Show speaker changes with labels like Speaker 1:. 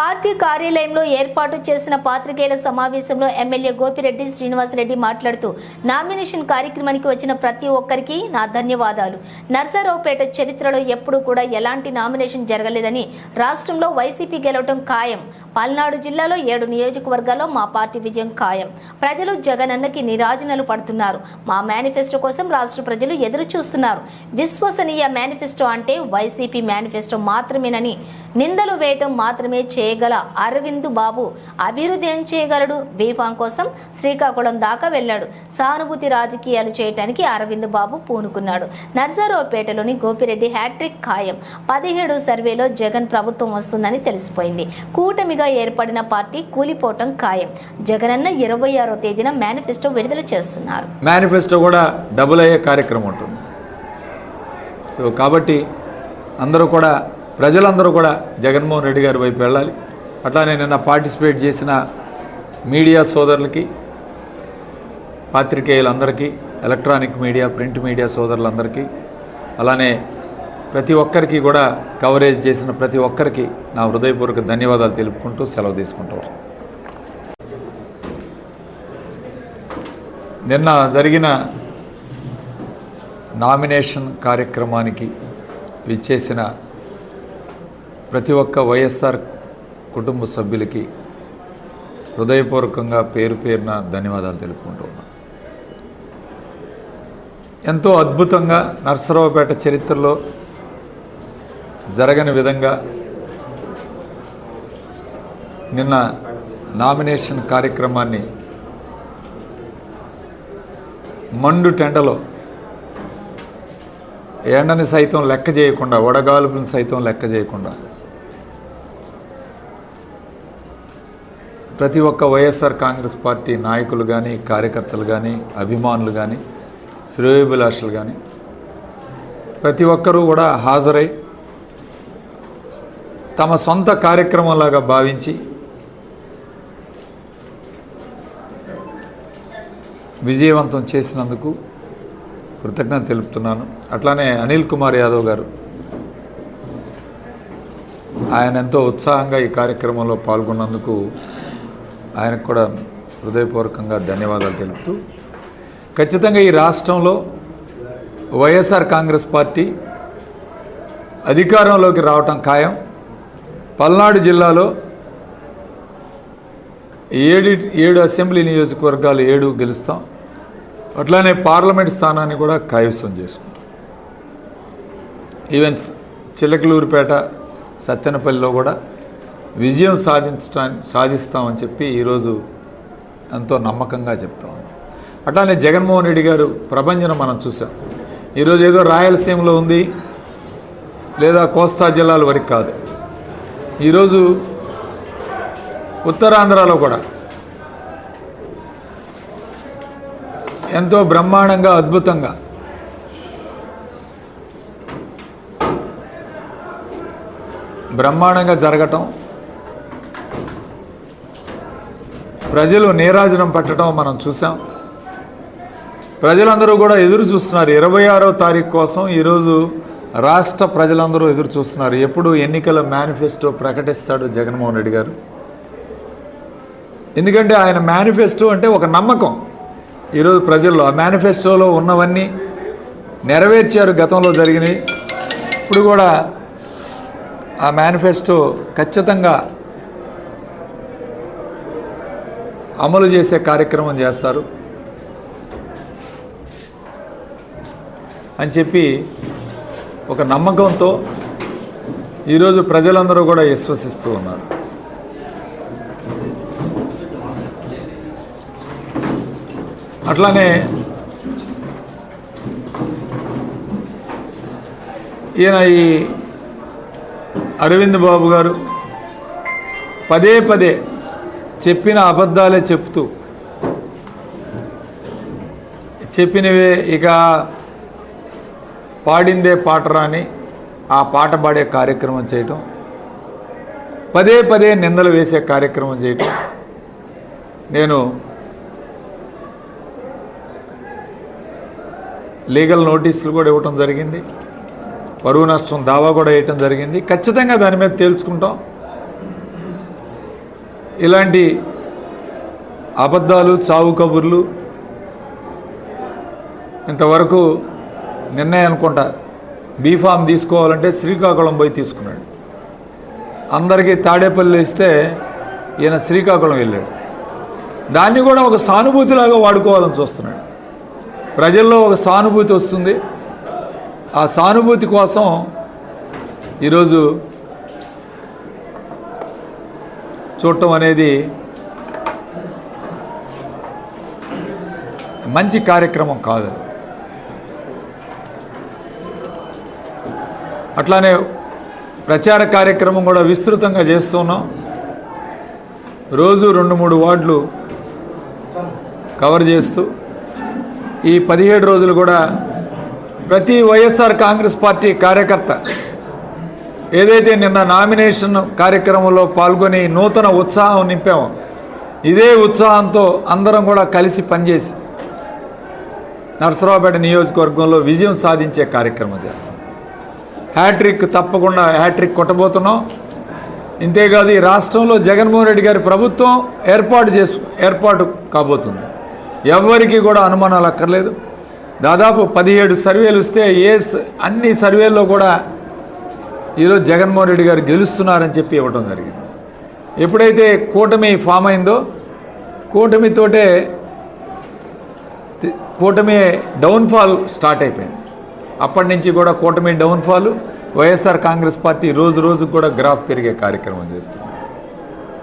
Speaker 1: Party కార్యాలయంలో ఏర్పాటు చేసిన పాత్రికేయుల సమావేశంలో ఎమ్మెల్యే గోపిరెడ్డి శ్రీనివాసరెడ్డి మాట్లాడుతూ నామినేషన్ కార్యక్రమానికి వచ్చిన ప్రతి ఒక్కరికి నా ధన్యవాదాలు. నర్సారావుపేట చరిత్రలో ఎప్పుడూ కూడా ఎలాంటి నామినేషన్ జరగలేదని రాష్ట్రంలో వైసీపీ గెలవటం ఖాయం. పల్నాడు జిల్లాలో ఏడు నియోజకవర్గాల్లో మా పార్టీ విజయం ఖాయం. ప్రజలు జగనన్నకి నిరాజనలు పడుతున్నారు. మా మేనిఫెస్టో కోసం రాష్ట్ర ప్రజలు ఎదురు చూస్తున్నారు విశ్వసనీయ మేనిఫెస్టో అంటే వైసీపీ మేనిఫెస్టో మాత్రమేనని నిందలు వేయటం మాత్రమే చేయగల అరవింద్ బాబు అభివృద్ధి ఏం చేయగలడు? బీఫాం కోసం శ్రీకాకుళం దాకా వెళ్ళాడు. సానుభూతి రాజకీయాలు చేయటానికి అరవింద్ బాబు పూనుకున్నాడు. నర్సారావుపేటలోని గోపిరెడ్డి హ్యాట్రిక్ ఖాయం. పదిహేడు సర్వేలో జగన్ ప్రభుత్వం వస్తుందని తెలిసిపోయింది. కూటమిగా ఏర్పడిన పార్టీ కూలిపోవటం ఖాయం. జగనన్న ఇరవై ఆరో తేదీన మేనిఫెస్టో విడుదల చేస్తున్నారు.
Speaker 2: మేనిఫెస్టో కూడా డబుల్ అయ్యే కార్యక్రమం ఉంటుంది. సో కాబట్టి అందరూ కూడా ప్రజలందరూ కూడా జగన్మోహన్ రెడ్డి గారి వైపు వెళ్ళాలి. అట్లానే నిన్న పార్టిసిపేట్ చేసిన మీడియా సోదరులకి పాత్రికేయులందరికీ ఎలక్ట్రానిక్ మీడియా ప్రింట్ మీడియా సోదరులందరికీ అలానే ప్రతి ఒక్కరికి కూడా కవరేజ్ చేసిన ప్రతి ఒక్కరికి నా హృదయపూర్వక ధన్యవాదాలు తెలుపుకుంటూ సెలవు తీసుకుంటారు నిన్న జరిగిన నామినేషన్ కార్యక్రమానికి విచ్చేసిన ప్రతి ఒక్క వైఎస్ఆర్ కుటుంబ సభ్యులకి హృదయపూర్వకంగా పేరు పేరున ధన్యవాదాలు తెలుపుకుంటూ ఉన్నాను ఎంతో అద్భుతంగా నర్సరావుపేట చరిత్రలో జరగని విధంగా నిన్న నామినేషన్ కార్యక్రమాన్ని మండు టెండలో ఎండని సైతం లెక్క చేయకుండా వడగాలుపుని సైతం లెక్క చేయకుండా ప్రతి ఒక్క వైఎస్ఆర్ కాంగ్రెస్ పార్టీ నాయకులు కానీ కార్యకర్తలు కానీ అభిమానులు కానీ శ్రేయోభిలాషులు కానీ ప్రతి ఒక్కరూ కూడా హాజరై తమ సొంత కార్యక్రమంలాగా భావించి విజయవంతం చేసినందుకు కృతజ్ఞత తెలుపుతున్నాను. అట్లానే అనిల్ కుమార్ యాదవ్ గారు ఆయన ఎంతో ఉత్సాహంగా ఈ కార్యక్రమంలో పాల్గొన్నందుకు ఆయనకు కూడా హృదయపూర్వకంగా ధన్యవాదాలు తెలుపుతూ ఖచ్చితంగా ఈ రాష్ట్రంలో వైఎస్ఆర్ కాంగ్రెస్ పార్టీ అధికారంలోకి రావటం ఖాయం. పల్నాడు జిల్లాలో ఏడు ఏడు అసెంబ్లీ నియోజకవర్గాలు ఏడు గెలుస్తాం. అట్లానే పార్లమెంట్ స్థానాన్ని కూడా కైవసం చేసుకుంటాం. ఈవెన్ చిలకలూరుపేట సత్తెనపల్లిలో కూడా విజయం సాధించటా సాధిస్తామని చెప్పి ఈరోజు ఎంతో నమ్మకంగా చెప్తా ఉన్నాం. అట్లానే జగన్మోహన్ రెడ్డి గారు ప్రభంజనం మనం చూసాం ఈరోజు ఏదో రాయలసీమలో ఉంది లేదా కోస్తా జిల్లాల వరకు కాదు. ఈరోజు ఉత్తరాంధ్రలో కూడా ఎంతో బ్రహ్మాండంగా అద్భుతంగా బ్రహ్మాండంగా జరగటం ప్రజలు నీరాజనం పట్టడం మనం చూసాం ప్రజలందరూ కూడా ఎదురు చూస్తున్నారు. ఇరవై ఆరో తారీఖు కోసం ఈరోజు రాష్ట్ర ప్రజలందరూ ఎదురు చూస్తున్నారు. ఎప్పుడు ఎన్నికల మేనిఫెస్టో ప్రకటిస్తాడు జగన్మోహన్ రెడ్డి గారు. ఎందుకంటే ఆయన మేనిఫెస్టో అంటే ఒక నమ్మకం. ఈరోజు ప్రజల్లో ఆ మేనిఫెస్టోలో ఉన్నవన్నీ నెరవేర్చారు గతంలో జరిగినవి. ఇప్పుడు కూడా ఆ మేనిఫెస్టో ఖచ్చితంగా అమలు చేసే కార్యక్రమం చేస్తారు. అని చెప్పి ఒక నమ్మకంతో ఈరోజు ప్రజలందరూ కూడా విశ్వసిస్తూ ఉన్నారు. అట్లానే ఈయన ఈ అరవింద్ బాబు గారు పదే పదే చెప్పిన అబద్ధాలే చెప్తూ. చెప్పినవే ఇక పాడిందే పాట రాని ఆ పాట పాడే కార్యక్రమం చేయటం. పదే పదే నిందలు వేసే కార్యక్రమం చేయటం. నేను లీగల్ నోటీసులు కూడా ఇవ్వటం జరిగింది. పరువు నష్టం దావా కూడా వేయటం జరిగింది. ఖచ్చితంగా దాని మీద తేల్చుకుంటాం. ఇలాంటి అబద్ధాలు చావు కబుర్లు ఇంతవరకు నిర్ణయం అనుకుంటా. బీఫామ్ తీసుకోవాలంటే శ్రీకాకుళం పోయి తీసుకున్నాడు. అందరికీ తాడేపల్లి ఇస్తే ఈయన శ్రీకాకుళం వెళ్ళాడు. దాన్ని కూడా ఒక సానుభూతిలాగా వాడుకోవాలని చూస్తున్నాడు. ప్రజల్లో ఒక సానుభూతి వస్తుంది. ఆ సానుభూతి కోసం ఈరోజు చూడటం అనేది మంచి కార్యక్రమం కాదు. అట్లానే ప్రచార కార్యక్రమం కూడా విస్తృతంగా చేస్తున్నాం. రోజు రెండు మూడు వార్డులు కవర్ చేస్తూ ఈ పదిహేడు రోజులు కూడా ప్రతి వైఎస్ఆర్ కాంగ్రెస్ పార్టీ కార్యకర్త ఏదైతే నిన్న నామినేషన్ కార్యక్రమంలో పాల్గొని నూతన ఉత్సాహం నింపామో ఇదే ఉత్సాహంతో అందరం కూడా కలిసి పనిచేసి నరసరావుపేట నియోజకవర్గంలో విజయం సాధించే కార్యక్రమం చేస్తాం. హ్యాట్రిక్ తప్పకుండా హ్యాట్రిక్ కొట్టబోతున్నాం. ఇంతేకాదు ఈ రాష్ట్రంలో జగన్మోహన్ రెడ్డి గారి ప్రభుత్వం ఏర్పాటు చేసు ఏర్పాటు కాబోతుంది. ఎవరికి కూడా అనుమానాలు అక్కర్లేదు. దాదాపు పదిహేడు సర్వేలు వస్తే ఏ అన్ని సర్వేల్లో కూడా ఈరోజు జగన్మోహన్ రెడ్డి గారు గెలుస్తున్నారని చెప్పి ఇవ్వడం జరిగింది. ఎప్పుడైతే కూటమి ఫామ్ అయిందో కూటమితోటే కూటమి డౌన్ఫాల్ స్టార్ట్ అయిపోయింది. అప్పటి నుంచి కూడా కూటమి డౌన్ఫాల్ వైఎస్ఆర్ కాంగ్రెస్ పార్టీ రోజు రోజు కూడా గ్రాఫ్ పెరిగే కార్యక్రమం చేస్తుంది.